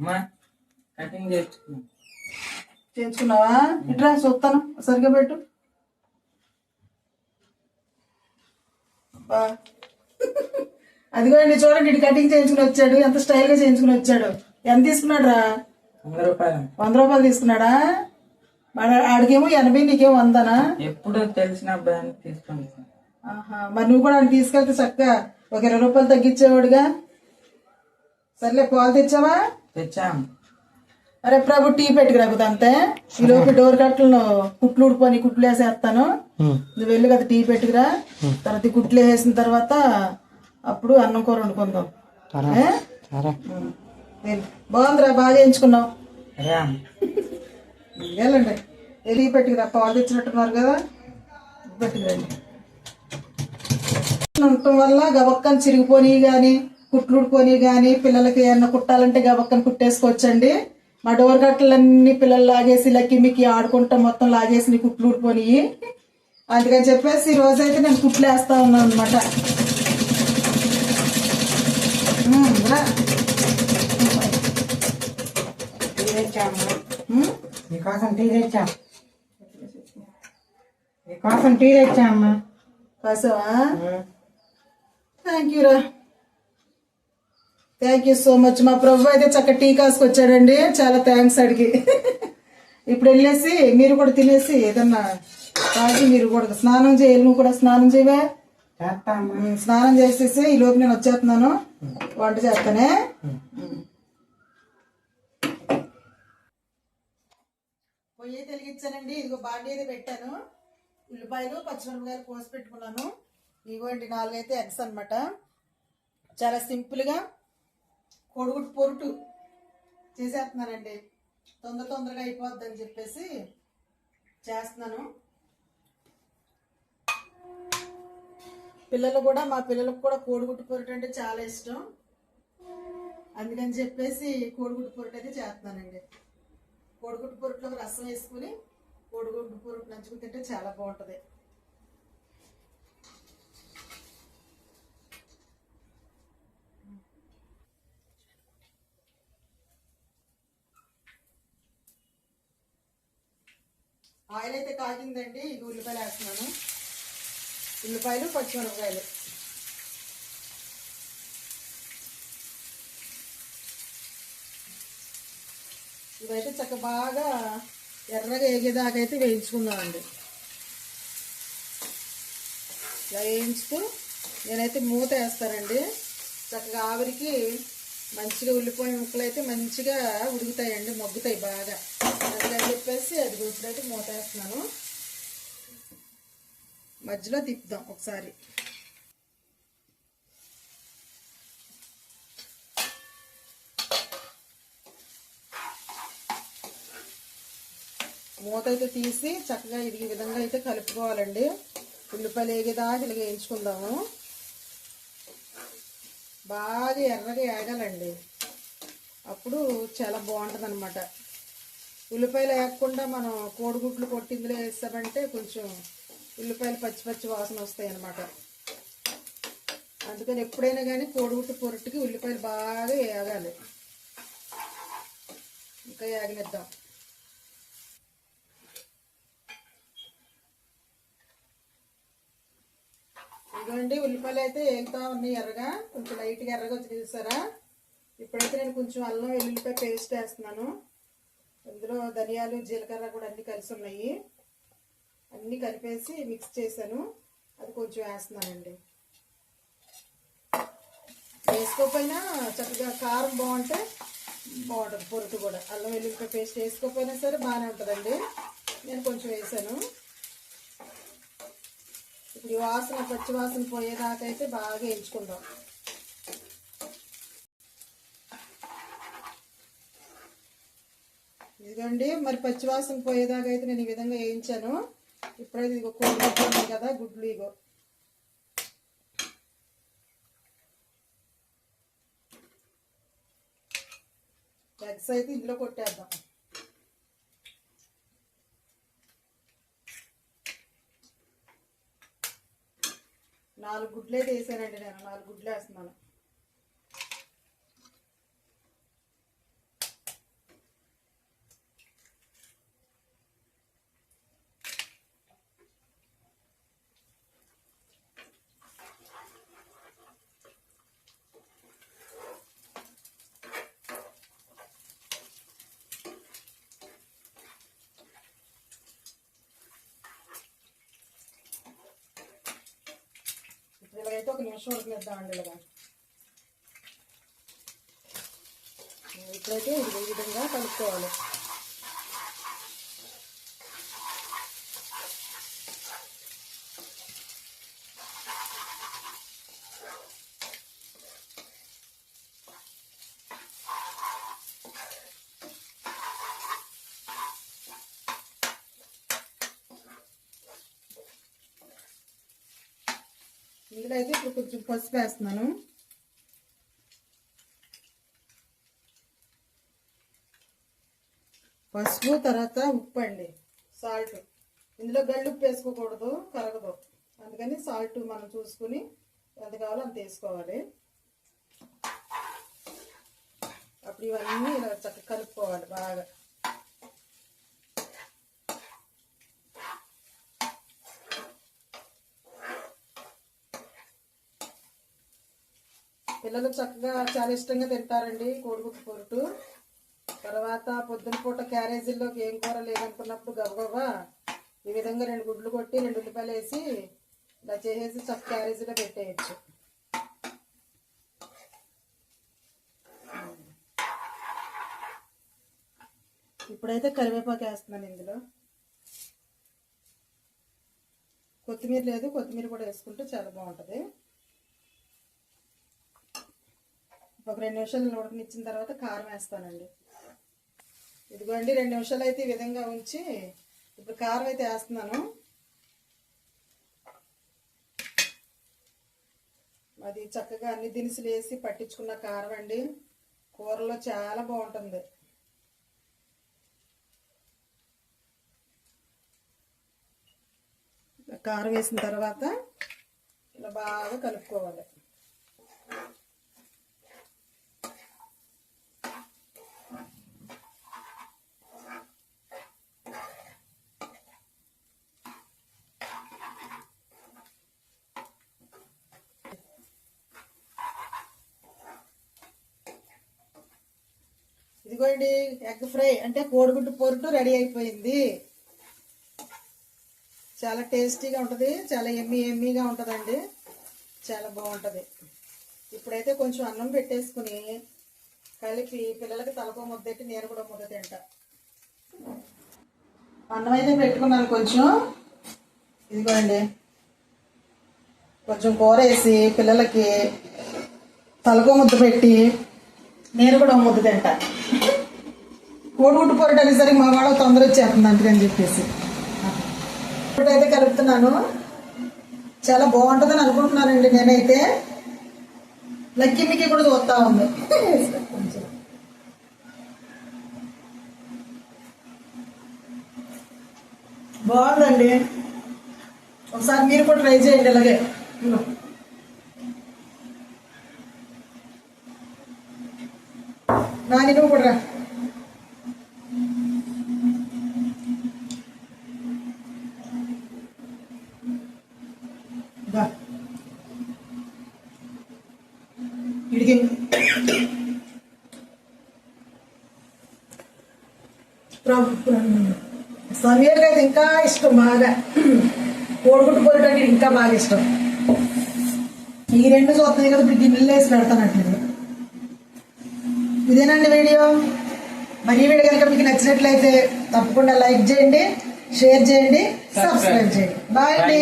అమ్మా కటింగ్ చేసుకున్నా చేయించుకున్నావా? ఇట్రా చూస్తాను సరిగ్గా పెట్టు. అదిగోండి చూడండి ఇటు కటింగ్ చేయించుకుని వచ్చాడు. ఎంత స్టైల్గా చేయించుకుని వచ్చాడు. ఎంత తీసుకున్నాడు రా వంద రూపాయలు. వంద రూపాయలు తీసుకున్నాడా? మన ఆడికేమో ఎనభై నీకేమో వందనా? ఎప్పుడు తెలిసిన ఆహా మరి నువ్వు కూడా ఆయన తీసుకెళ్తే చక్కగా ఒక ఇరవై రూపాయలు తగ్గించేవాడుగా. సర్లే పాలు తెచ్చావా? తెచ్చాం. అరే ప్రభు టీ పెట్టుకురాకపోతే అంతే. ఈ లోపు డోర్ కట్టలను కుట్లు ఊడిపోయి కుట్లు వేసేస్తాను. నువ్వు వెళ్ళి కదా టీ పెట్టుకురా తర్వాత కుట్లు వేసిన తర్వాత అప్పుడు అన్నం కూర వండుకుందాం. బాగుందిరా బాగా వేయించుకున్నావు రా వెళ్ళండి. వెళ్ళి పెట్టుకురా పాలు తెచ్చినట్టున్నారు కదా. పెట్టుకురండి ఉండటం వల్ల గబక్కని చిరిగిపోయి కానీ కుట్లు ఊడిపోయి కానీ పిల్లలకి ఏమన్నా కుట్టాలంటే గబక్కని కుట్టేసుకోవచ్చండి. మా డోర్ గట్లన్నీ పిల్లలు లాగేసి లక్కి మిక్కి ఆడుకుంటా మొత్తం లాగేసి నీ కుట్లు ఊడిపోయి అందుకని చెప్పేసి ఈ రోజైతే నేను కుట్లు వేస్తా ఉన్నాను అనమాట టీ మీకోసం టీ తెచ్చా. మీకోసం టీ తెచ్చామ్మా కాసావా థ్యాంక్ యూ రా. థ్యాంక్ యూ సో మచ్ మా ప్రభు అయితే చక్క టీ కాసుకొచ్చాడండి చాలా థ్యాంక్స్ అడిగి. ఇప్పుడు వెళ్ళేసి మీరు కూడా తినేసి ఏదన్నా తాగి మీరు కూడా స్నానం చేయాలి నువ్వు కూడా స్నానం చేయవే. స్నానం చేసేసి ఈ లోపు నేను వచ్చేస్తున్నాను. వంట చేస్తానే. పొయ్యి అయితే వెలిగించానండి. ఇదిగో బాండీ అయితే పెట్టాను. ఉల్లిపాయలు పచ్చిమిరపకాయలు కోసి పెట్టుకున్నాను. ఇదిగోండి నాలుగైతే ఎగ్స్ అన్నమాట. చాలా సింపుల్గా కొడుగుడు పొరుటు చేసేస్తున్నానండి తొందర తొందరగా అయిపోద్దని అని చెప్పేసి చేస్తున్నాను. పిల్లలు కూడా మా పిల్లలకు కూడా కోడిగుడ్డు పొరటు అంటే చాలా ఇష్టం. అందుకని చెప్పేసి కోడిగుడ్డు పొరటు అయితే చేస్తున్నానండి. కోడిగుడ్డు పొరట్లో రసం వేసుకుని కోడిగుడ్డు పొరటు నంచుకుని తింటే చాలా బాగుంటుంది. ఆయిల్ అయితే కాగిందండి ఇది ఉల్లిపాయలు వేస్తున్నాను. ఉల్లిపాయలు పచ్చిమిరపకాయలు. ఇవైతే చక్క బాగా ఎర్రగా ఎగేదాకా అయితే వేయించుకున్నామండి ఇలా వేయించుతూ నేనైతే మూత వేస్తానండి. చక్కగా ఆవిరికి మంచిగా ఉల్లిపాయ ముక్కలు అయితే మంచిగా ఉడుకుతాయండి మగ్గుతాయి బాగా. అందుకని చెప్పేసి అది ఇప్పుడైతే మూతేస్తున్నాను మధ్యలో తిప్పుదాం ఒకసారి. మూత అయితే తీసి చక్కగా ఇది విధంగా అయితే కలుపుకోవాలండి. ఉల్లిపాయలు ఏగేదాకా ఇలా వేయించుకుందాము. బాగా ఎర్రగా ఏగాలండి. అప్పుడు చాలా బాగుంటుంది అనమాట ఉల్లిపాయలు వేయకుండా మనం కోడిగుడ్లు కొట్టి ఇందులో వేస్తామంటే కొంచెం ఉల్లిపాయలు పచ్చి పచ్చి వాసన వస్తాయి అన్నమాట అందుకని ఎప్పుడైనా కానీ కోడిగుడ్డు పొరట్టుకి ఉల్లిపాయలు బాగా ఏగాలి. ఇంకా వేగనిద్దాం ఇదిగోండి ఉల్లిపాయలు అయితే వేగుతా ఉన్నాయి ఎర్రగా. కొంచెం లైట్గా ఎర్రగా వచ్చి చూసారా? ఇప్పుడైతే నేను కొంచెం అల్లం వెల్లుల్లిపాయ పేస్ట్ వేస్తున్నాను. అందులో ధనియాలు జీలకర్ర కూడా అన్నీ కలిసి ఉన్నాయి. అన్నీ కలిపేసి మిక్స్ చేశాను. అది కొంచెం వేస్తున్నానండి. వేసుకోకపోయినా చక్కగా కారం బాగుంటే బాగుంటుంది పొరుటు కూడా. అల్లం వెల్లుల్లిపాయ పేస్ట్ వేసుకోకపోయినా సరే బాగానే ఉంటుందండి. నేను కొంచెం వేసాను. ఈ వాసన పచ్చి వాసన పోయేదాకా అయితే బాగా ఎంచుకుందాం ఇదిగోండి మరి పచ్చి వాసన పోయేదాకా అయితే నేను ఈ విధంగా వేయించాను. ఇప్పుడైతే ఇదిగో కోడి గుడ్లు కదా గుడ్లు ఇగో. ఎగ్స్ అయితే ఇందులో కొట్టేద్దాం. నాలుగు గుడ్లే అయితే వేసానండి నేను నాలుగు గుడ్లు వేస్తున్నాను. ఇప్పుడైతే ఒక నిమిషం ఉడకనిద్దామండి ఇలాగా ఇప్పుడైతే ఇది ఈ విధంగా కలుపుకోవాలి. ఇందులో అయితే ఇప్పుడు కొంచెం పసుపు వేస్తున్నాను. పసుపు తర్వాత ఉప్పు అండి సాల్ట్. ఇందులో గల్లు ఉప్పు వేసుకోకూడదు కరగదు. అందుకని సాల్ట్ మనం చూసుకుని ఎంత కావాలో అంత వేసుకోవాలి. అప్పుడు ఇవన్నీ ఇలా చక్కగా కలుపుకోవాలి బాగా. పిల్లలు చక్కగా చాలా ఇష్టంగా తింటారండి కోడిగుడ్డు పొరుటు. తర్వాత పొద్దున పూట క్యారేజీల్లోకి ఏం కూర లేదనుకున్నప్పుడు గబగబా ఈ విధంగా రెండు గుడ్లు కొట్టి రెండు ఉల్లిపాయలు వేసి ఇలా చేసేసి చక్క క్యారేజీలో పెట్టేయచ్చు. ఇప్పుడైతే కరివేపాకు వేస్తున్నాను ఇందులో. కొత్తిమీర లేదు కొత్తిమీర కూడా వేసుకుంటే చాలా బాగుంటుంది. ఒక రెండు నిమిషాలు ఉడకనిచ్చిన తర్వాత కారం వేస్తానండి. ఇదిగోండి రెండు నిమిషాలు అయితే ఈ విధంగా ఉంచి ఇప్పుడు కారం అయితే వేస్తున్నాను. అది చక్కగా అన్ని దినుసులు వేసి పట్టించుకున్న కారం అండి. కూరలో చాలా బాగుంటుంది. కారం వేసిన తర్వాత ఇలా బాగా కలుపుకోవాలి. ఇదిగోండి ఎగ్ ఫ్రై అంటే కోడిగుడ్డు పొరుటు రెడీ అయిపోయింది. చాలా టేస్టీగా ఉంటుంది చాలా ఎమ్మి ఎమ్మిగా ఉంటుందండి. చాలా బాగుంటుంది. ఇప్పుడైతే కొంచెం అన్నం పెట్టేసుకుని కలిపి పిల్లలకి తలకో ముద్దెట్టి నేను కూడా ముద్ద తింటా. అన్నం అయితే పెట్టుకున్నాను కొంచెం. ఇదిగోండి. కొంచెం కూర వేసి పిల్లలకి తలకో ముద్ద పెట్టి నేను కూడా ముద్ద తింటా. కోడిగుడ్డు పొరటు అనేసరికి మా వాళ్ళ తొందర వచ్చేస్తుంది అందుకని చెప్పేసి. ఇప్పుడైతే కలుపుతున్నాను. చాలా బాగుంటుందని అనుకుంటున్నానండి నేనైతే. లక్కి మిక్కీ కూడా చూస్తా ఉంది. కొంచెం. బాగుందండి. ఒకసారి మీరు కూడా ట్రై చేయండి అలాగే నాని నువ్వు కూడా ఇడికి సమీర్కి అయితే ఇంకా ఇష్టం బాగా. కోడిగుడ్డు పొరుటు ఇంకా బాగా ఇష్టం. ఈ రెండు చూస్తుంది కదా ఇప్పుడు గిన్నెలు వేసి పెడతానట్లేదు ఇదేనండి వీడియో? మరి వీడియో కనుక మీకు నచ్చినట్లయితే తప్పకుండా లైక్ చేయండి షేర్ చేయండి సబ్స్క్రైబ్ చేయండి. బాయ్ అండి.